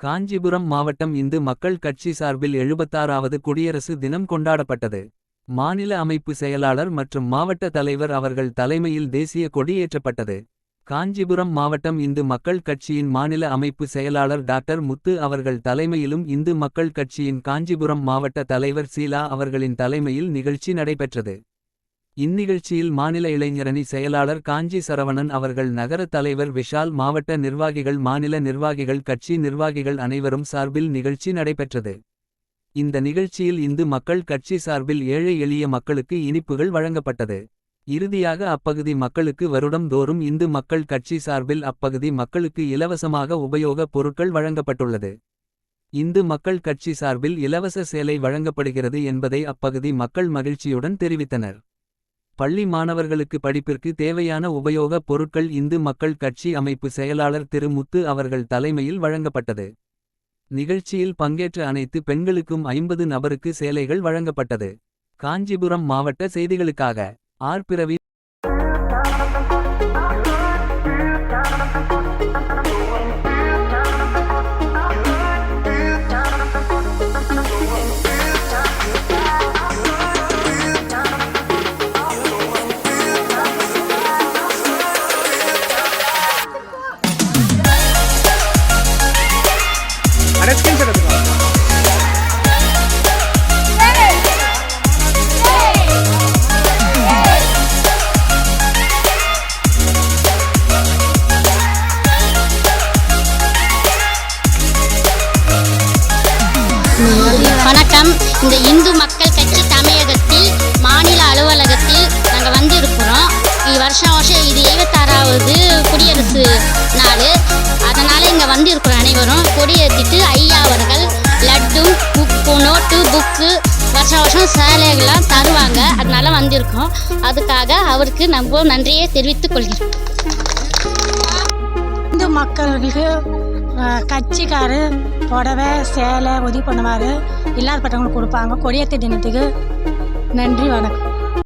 காஞ்சிபுரம் மாவட்டம் இந்து மக்கள் கட்சி சார்பில் எழுபத்தாறாவது குடியரசு தினம் கொண்டாடப்பட்டது. மாநில அமைப்பு செயலாளர் மற்றும் மாவட்ட தலைவர் அவர்கள் தலைமையில் தேசிய கொடி ஏற்றப்பட்டது. காஞ்சிபுரம் மாவட்டம் இந்து மக்கள் கட்சியின் மாநில அமைப்பு செயலாளர் டாக்டர் முத்து அவர்கள் தலைமையிலும் இந்து மக்கள் கட்சியின் காஞ்சிபுரம் மாவட்ட தலைவர் சீலா அவர்களின் தலைமையில் நிகழ்ச்சி நடைபெற்றது. இந்நிகழ்ச்சியில் மாநில இளைஞரணி செயலாளர் காஞ்சி சரவணன் அவர்கள் நகர தலைவர் விஷால் மாவட்ட நிர்வாகிகள் மாநில நிர்வாகிகள் கட்சி நிர்வாகிகள் அனைவரும் சார்பில் நிகழ்ச்சி நடைபெற்றது. இந்த நிகழ்ச்சியில் இந்து மக்கள் கட்சி சார்பில் ஏழை எளிய மக்களுக்கு இனிப்புகள் வழங்கப்பட்டது. இறுதியாக அப்பகுதி மக்களுக்கு வருடம் தோறும் இந்து மக்கள் கட்சி சார்பில் அப்பகுதி மக்களுக்கு இலவசமாக உபயோகப் பொருட்கள் வழங்கப்பட்டுள்ளது. இந்து மக்கள் கட்சி சார்பில் இலவச சேலை வழங்கப்படுகிறது என்பதை அப்பகுதி மக்கள் மகிழ்ச்சியுடன் தெரிவித்தனர். பள்ளி மாணவர்களுக்கு படிப்பிற்கு தேவையான உபயோக பொருட்கள் இந்து மக்கள் கட்சி அமைப்பு செயலாளர் திரு முத்து அவர்கள் தலைமையில் வழங்கப்பட்டது. நிகழ்ச்சியில் பங்கேற்ற அனைத்து பெண்களுக்கும் ஐம்பது நபருக்கு சேலைகள் வழங்கப்பட்டது. காஞ்சிபுரம் மாவட்ட செய்திகளுக்காக ஆர் பிறவி வணக்கம். இந்த இந்து மக்கள் கட்சி தமிழகத்தில் மாநில அலுவலகத்தில் நாங்கள் வந்து இருக்கிறோம் வருஷம் வருஷம் இது இருபத்தாறாவது குடியரசு நாள். அதனால் இங்கே வந்து இருக்கிறோம் அனைவரும் கொடியேற்றிட்டு ஐயா அவர்கள் லட்டு புக்கு நோட்டு புக்கு வருஷம் வருஷம் சேலைகள்லாம் தருவாங்க. அதனால வந்திருக்கோம். அதுக்காக அவருக்கு நம்ம நன்றியை தெரிவித்துக் கொள்கிறோம். இந்து மக்களுக்கு கட்சிக்காரு புடவை சேலை உதவி பண்ணுவார் இல்லாதப்பட்டவங்களுக்கு கொடுப்பாங்க. கொடியேற்ற தினத்துக்கு நன்றி வணக்கம்.